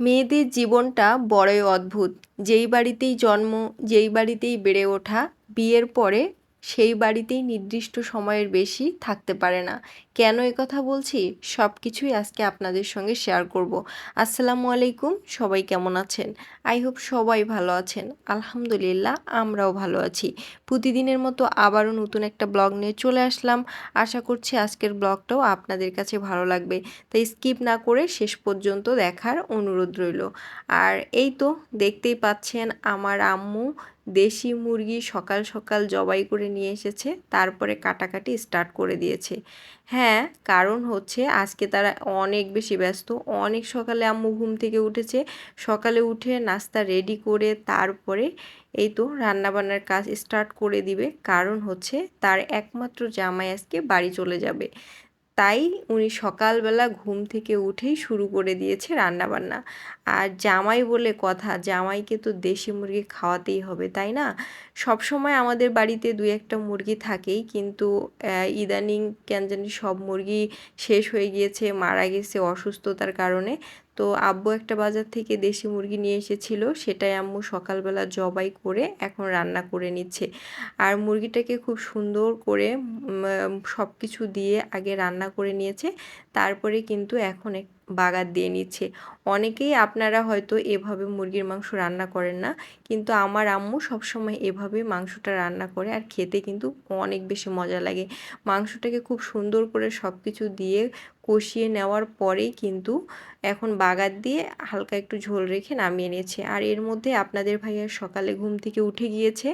মেয়েদের জীবনটা বড়ই অদ্ভুত। যেই বাড়িতেই জন্ম যেই বাড়িতেই বেড়ে ওঠা বিয়ের পরে সেই বাড়িতেই নির্দিষ্ট সময়ের বেশি থাকতে পারে না। কেন কথা বলছি? সব কিছুই আজকে আপনাদের সঙ্গে শেয়ার করব। আসসালামু আলাইকুম, সবাই কেমন আছেন? আই হোপ সবাই ভালো আছেন। আলহামদুলিল্লাহ, আমরাও ভালো আছি। প্রতিদিনের মতো আবারও নতুন একটা ব্লগ নিয়ে চলে আসলাম। আশা করছি আজকের ব্লগটাও আপনাদের কাছে ভালো লাগবে। তাই স্কিপ না করে শেষ পর্যন্ত দেখার অনুরোধ রইল। আর এই তো, দেখতেই পাচ্ছেন আমার আম্মু দেশি মুরগি সকাল সকাল জবাই করে নিয়ে এসেছে, তারপরে কাটাকাটি স্টার্ট করে দিয়েছে। হ্যাঁ কারণ হচ্ছে আজকে তারা অনেক বেশি ব্যস্ত, অনেক সকালে আম্মু ঘুম থেকে উঠেছে, সকালে উঠে নাস্তা রেডি করে তারপরে এই তো রান্নাবান্নার কাজ স্টার্ট করে দিবে, কারণ হচ্ছে তার একমাত্র জামাই আজকে বাড়ি চলে যাবে। তাই উনি সকালবেলা ঘুম থেকে উঠেই শুরু করে দিয়েছে রান্নাবান্না। আর জামাই বলে কথা, জামাইকে তো দেশি মুরগি খাওয়াতেই হবে, তাই না? সব সময় আমাদের বাড়িতে দুই একটা মুরগি থাকেই, কিন্তু ইদানিং কেন জানি সব মুরগি শেষ হয়ে গিয়েছে, মারা গেছে অসুস্থতার কারণে। তো আব্বু একটা বাজার থেকে দেশি মুরগি নিয়ে এসেছিল, সেটাই আম্মু সকালবেলা জবাই করে এখন রান্না করে নিচ্ছে। আর মুরগিটাকে খুব সুন্দর করে সব কিছু দিয়ে আগে রান্না করে নিয়েছে, তারপরে কিন্তু এখন এক বাগার দিয়ে নিচ্ছে। অনেকেই আপনারা হয়তো এভাবে মুরগির মাংস রান্না করেন না, কিন্তু আমার আম্মু সবসময় এভাবে মাংসটা রান্না করে আর খেতে কিন্তু অনেক বেশি মজা লাগে। মাংসটাকে খুব সুন্দর করে সব কিছু দিয়ে কষিয়ে নেওয়ার পরেই কিন্তু এখন বাগার দিয়ে হালকা একটু ঝোল রেখে নামিয়ে নিয়েছে। আর এর মধ্যে আপনাদের ভাইয়া সকালে ঘুম থেকে উঠে গিয়েছে।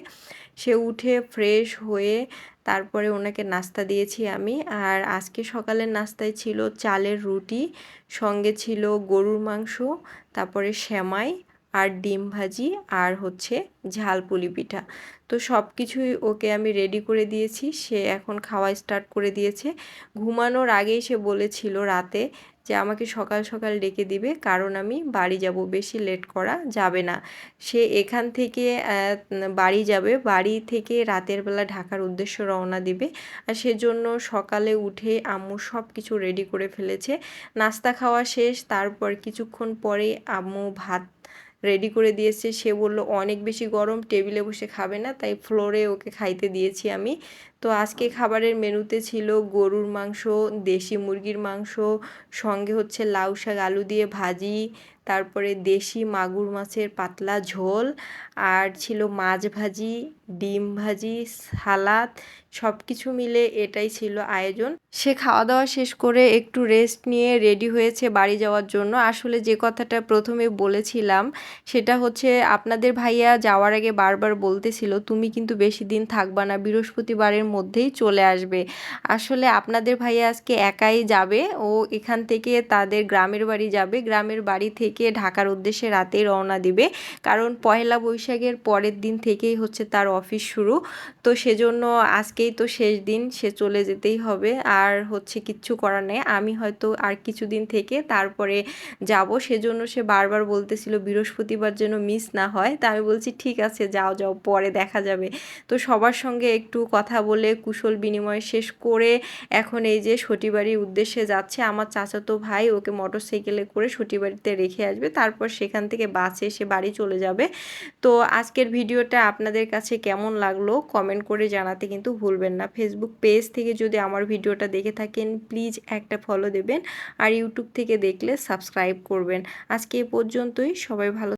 সে উঠে ফ্রেশ হয়ে তারপরে ওনাকে নাস্তা দিয়েছি আমি। আর আজকে সকালের নাস্তায় ছিল চালের রুটি, সঙ্গে ছিল গরুর মাংস, তারপরে শ্যামাই আর ডিম ভাজি আর হচ্ছে ঝাল পুলি পিঠা। তো সব কিছুই ওকে আমি রেডি করে দিয়েছি। সে এখন খাওয়া স্টার্ট করে দিয়েছে। ঘুমানোর আগেই সে বলেছিল রাতে যে আমাকে সকাল সকাল ডেকে দিবে, কারণ আমি বাড়ি যাব বেশি লেট করা যাবে না। সে এখান থেকে বাড়ি যাবে, বাড়ি থেকে রাতের বেলা ঢাকার উদ্দেশ্য রওনা দিবে। আর সেজন্য সকালে উঠে আম্মু সব কিছু রেডি করে ফেলেছে। নাস্তা খাওয়া শেষ, তারপর কিছুক্ষণ পরে আম্মু ভাত রেডি করে দিয়েছে। সে বলল, অনেক বেশি গরম, টেবিলে বসে খাবে না, তাই ফ্লোরে ওকে খাইতে দিয়েছি আমি। তো আজকে খাবারের মেনুতে ছিল গরুর মাংস, দেশি মুরগির মাংস, সঙ্গে হচ্ছে লাউ শাক, আলু দিয়ে ভাজি তারপরে দেশি মাগুর মাছের পাতলা ঝোল, আর ছিল মাছ ভাজি, ডিম ভাজি, সালাদ সব কিছু মিলে এটাই ছিল আয়োজন। সে খাওয়া দাওয়া শেষ করে একটু রেস্ট নিয়ে রেডি হয়েছে বাড়ি যাওয়ার জন্য। আসলে যে কথাটা প্রথমে বলেছিলাম, সেটা হচ্ছে আপনাদের ভাইয়া যাওয়ার আগে বারবার বলতেছিল, তুমি কিন্তু বেশি দিন থাকবা না, বৃহস্পতিবারের মধ্যেই চলে আসবে। আসলে আপনাদের ভাইয়া আজকে একাই যাবে, ও এখান থেকে তাদের গ্রামের বাড়ি যাবে। গ্রামের বাড়ি থেকে ঢাকার উদ্দেশ্যে রাতে রওনা দিবে। কারণ পয়লা বৈশাখের পরের দিন থেকেই হচ্ছে তার অফিস শুরু। তো সেজন্য আজকেই তো শেষ দিন, সে চলে যেতেই হবে। আর হচ্ছে কিচ্ছু করার নেই। আমি হয়তো আর কিছুদিন থেকে তারপরে যাব। সেজন্য সে বারবার বলতেছিল বৃহস্পতিবার যেন মিস না হয়। তা আমি বলছি, ঠিক আছে, যাও যাও, পরে দেখা যাবে। তো সবার সঙ্গে একটু কথা বলে কুশল বিনিময় শেষ করে এখন এই যে সটিবাড়ির উদ্দেশ্যে যাচ্ছে, আমার চাচাতো ভাই ওকে মোটর সাইকেলে করে সটিবাড়িতে রেখে আসবে, তারপর সেখান থেকে বাসে এসে বাড়ি চলে যাবে। তো আজকের ভিডিওটা আপনাদের কাছে কেমন লাগল কমেন্ট করে জানাতে কিন্তু ভুলবেন না। ফেসবুক পেজ থেকে যদি আমার ভিডিওটা দেখে থাকেন প্লিজ একটা ফলো দেবেন। আর ইউটিউব থেকে দেখলে সাবস্ক্রাইব করবেন। আজকে এ পর্যন্তই, সবাই ভালো